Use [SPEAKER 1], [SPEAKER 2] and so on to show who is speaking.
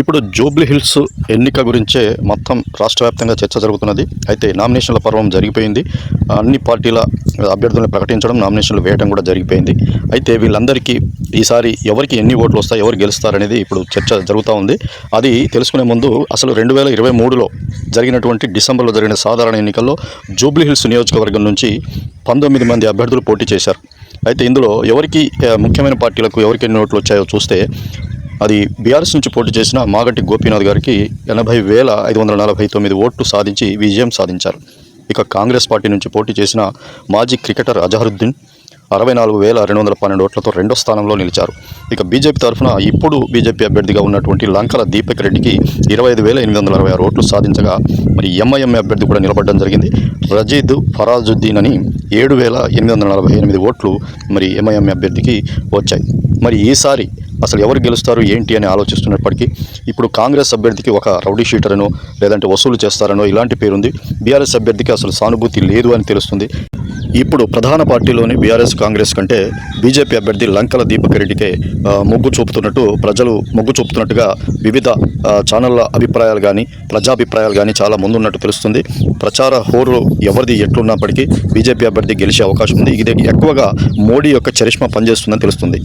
[SPEAKER 1] ఇప్పుడు Jubilee hills ఎన్నిక గురించే మొత్తం రాష్ట్ర వ్యాప్తంగా చర్చ జరుగుతున్నది. అయితే నామినేషన్ల పర్వం జరిగిపోయింది. అన్ని పార్టీల అభ్యర్థులను ప్రకటించడం నామినేషన్లు వేయడం కూడా జరిగిపోయింది. అయితే వీళ్ళందరికీ ఈసారి ఎవరికి ఎన్ని ఓట్లు వస్తాయి ఎవరు గెలుస్తారనేది ఇప్పుడు చర్చ జరుగుతూ ఉంది. అది తెలుసుకునే ముందు అసలు రెండు వేల ఇరవై మూడులో జరిగినటువంటి డిసెంబర్లో జరిగిన సాధారణ ఎన్నికల్లో జూబ్లీ హిల్స్ నియోజకవర్గం నుంచి పంతొమ్మిది మంది అభ్యర్థులు పోటీ చేశారు. అయితే ఇందులో ఎవరికి ముఖ్యమైన పార్టీలకు ఎవరికి ఎన్ని ఓట్లు వచ్చాయో చూస్తే అది బీఆర్ఎస్ నుంచి పోటీ చేసిన మాగంటి గోపీనాథ్ గారికి ఎనభై వేల ఐదు వందల నలభై తొమ్మిది ఓట్లు సాధించి విజయం సాధించారు. ఇక కాంగ్రెస్ పార్టీ నుంచి పోటీ చేసిన మాజీ క్రికెటర్ అజహరుద్దీన్ అరవై నాలుగు వేల రెండు వందల పన్నెండు ఓట్లతో రెండో స్థానంలో నిలిచారు. ఇక బీజేపీ తరఫున ఇప్పుడు బీజేపీ అభ్యర్థిగా ఉన్నటువంటి లంకల దీపక్ రెడ్డికి ఇరవై ఐదు వేల ఎనిమిది వందల అరవై ఆరు ఓట్లు సాధించగా మరి ఎంఐఎం అభ్యర్థి కూడా నిలబడడం జరిగింది. రజీద్ ఫరాజుద్దీన్ అని ఏడు వేల ఎనిమిది వందల నలభై ఎనిమిది ఓట్లు మరి ఎంఐఎం అభ్యర్థికి వచ్చాయి. మరి ఈసారి అసలు ఎవరు గెలుస్తారు ఏంటి అని ఆలోచిస్తున్నప్పటికీ ఇప్పుడు కాంగ్రెస్ అభ్యర్థికి ఒక రౌడీ షీటరనో లేదంటే వసూలు చేస్తారనో ఇలాంటి పేరుంది. బీఆర్ఎస్ అభ్యర్థికి అసలు సానుభూతి లేదు అని తెలుస్తుంది. ఇప్పుడు ప్రధాన పార్టీలోని బీఆర్ఎస్ కాంగ్రెస్ కంటే బీజేపీ అభ్యర్థి లంకల దీపక్ రెడ్డికే మొగ్గు చూపుతున్నట్టు ప్రజలు మొగ్గు చూపుతున్నట్టుగా వివిధ ఛానళ్ళ అభిప్రాయాలు కానీ ప్రజాభిప్రాయాలు కానీ చాలా ముందున్నట్టు తెలుస్తుంది. ప్రచార హోరు ఎవరిది ఎట్లున్నప్పటికీ బీజేపీ అభ్యర్థి గెలిచే అవకాశం ఉంది. ఇది ఎక్కువగా మోడీ యొక్క చరిష్మా పనిచేస్తుందని తెలుస్తుంది.